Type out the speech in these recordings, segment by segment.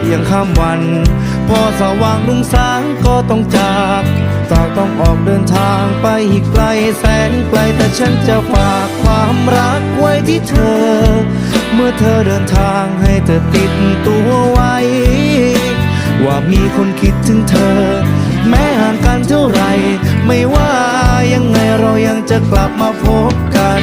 เพียงข้ามวัน พอสว่างรุ่งสางก็ต้องจาก จากต้องออกเดินทางไปอีกไกลแสนไกลแต่ฉันจะฝากความรักไว้ที่เธอ เมื่อเธอเดินทางให้เธอติดตัวไว้ ว่ามีคนคิดถึงเธอ แม้ห่างกันเท่าไหรไม่ว่ายังไงเรายังจะกลับมาพบกัน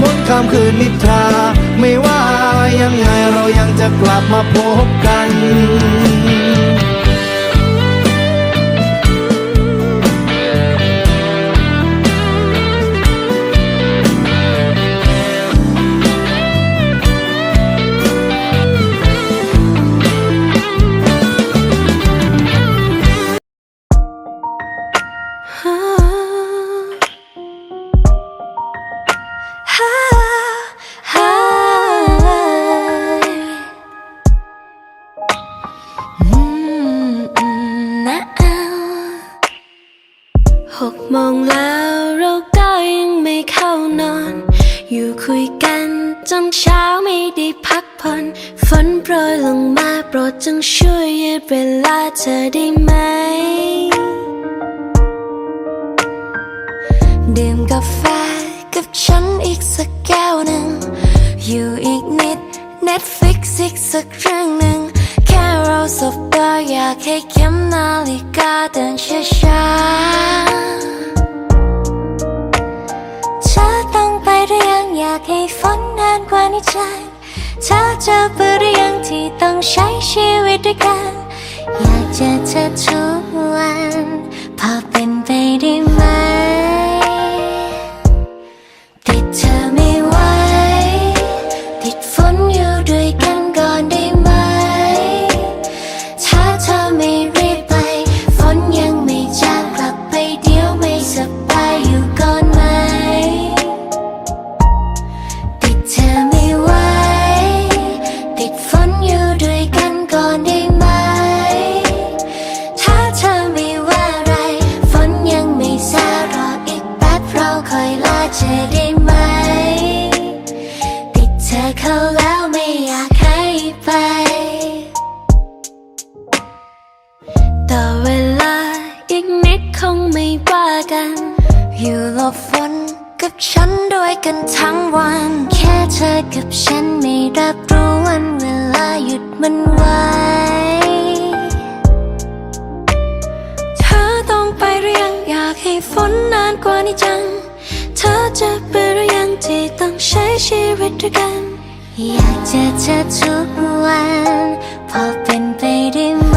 พ้นคำคืนนิทรา ไม่ว่ายังไงเรายังจะกลับมาพบกัน หกโมงแล้วเราก็ยังไม่เข้านอน อยู่คุยกันจนเช้าไม่ได้พักผ่อนฝนโปรยลงมาโปรดจงช่วยยืดเวลาเธอได้ไหมดื่มกาแฟกับฉันอีกสักแก้วหนึ่ง อยู่อีกนิด Netflix อีกสักเรื่องหนึ่ง แค่เราสบตาอยากให้เข็มนาฬิกาเดินช้าๆ กว่านิจใจเธอจะเบื่อหรือยังที่ต้องใช้ชีวิตด้วยกัน อยากเจอเธอทุกวัน พอเป็นไปได้ไหม คอยลาเธอได้ไหม ติดเธอเข้าแล้วไม่อยากให้ไป ต่อเวลาอีกนิดคงไม่ว่ากัน อยู่หลบฝนกับฉันด้วยกันทั้งวัน แค่เธอกับฉันไม่รับรู้วันเวลาหยุดมันไวเธอต้องไปหรือยังอยากให้ฝนนานกว่านี้จัง เธอจะไปหรือยังที่ต้องใช้ชีวิตด้วยกัน อยากเจอเธอทุกวัน พอเป็นไปได้ไหม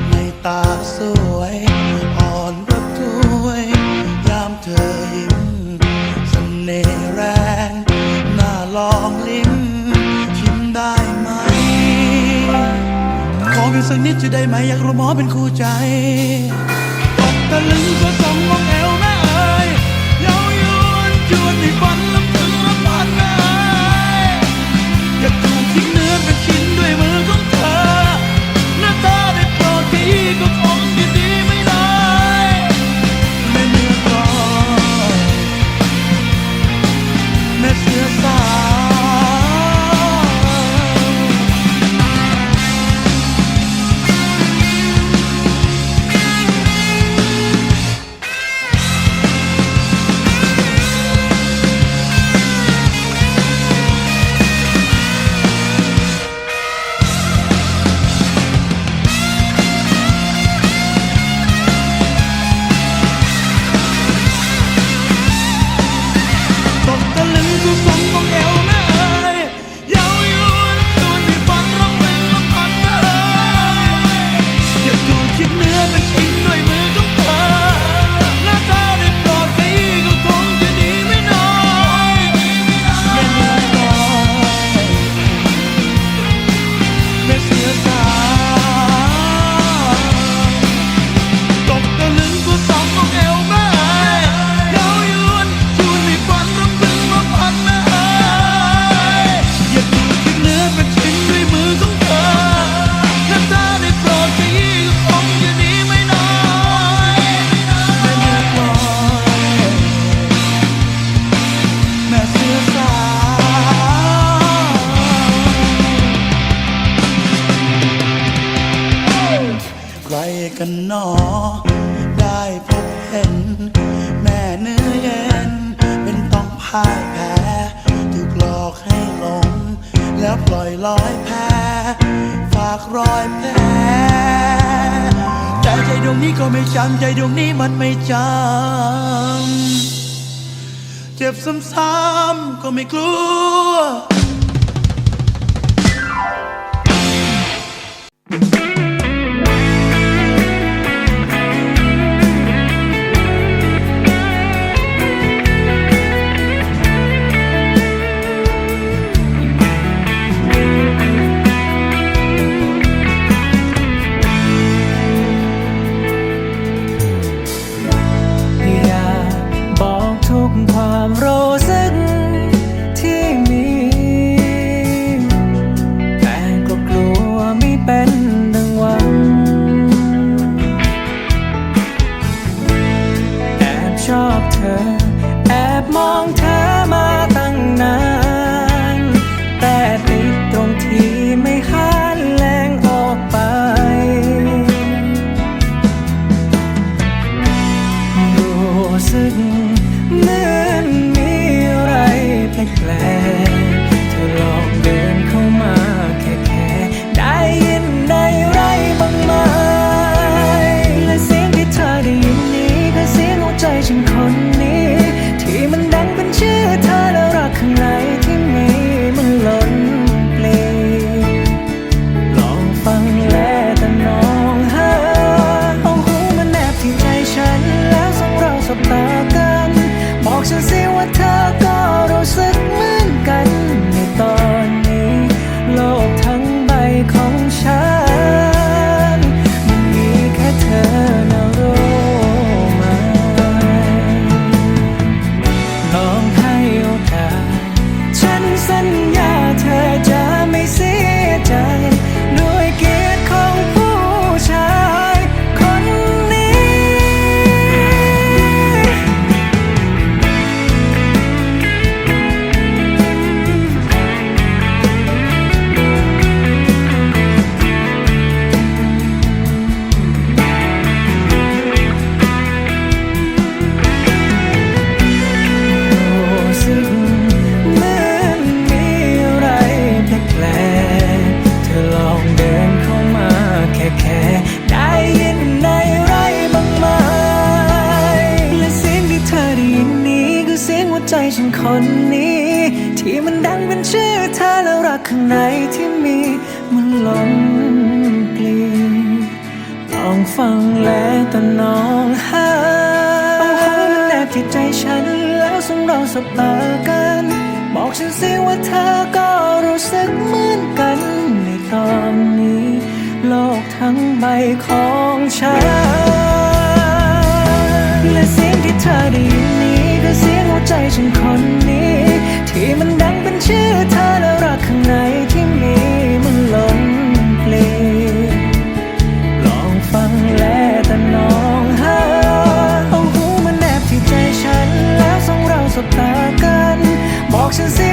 รอยแผลแต่ใจดวงนี้ก็ไม่จำใจดวงนี้มันไม่จำ เจ็บซ้ำๆก็ไม่กลัว เธอ แอบมองเธอ ใจฉันคนนี้ ที่มันดังเป็นชื่อเธอแล้วรักข้างในที่มีมันล้นปลีลองฟังแล้วแต่น้องหาเอาหัวมันแนบที่ใจฉันแล้วส่งเราสบตากัน บอกฉันสิว่าเธอก็รู้สึกเหมือนกันในตอนนี้ โลกทั้งใบของฉันและเสียงที่เธอได้ยิน ใจฉันคนนี้ ที่มันดังเป็นชื่อเธอแล้วรักข้างในที่มีมันล้นเพลงลองฟังแลแต่น้องเฮาเอาหูมาแนบที่ใจฉันแล้วสองเราสบตากัน บอกฉันสิ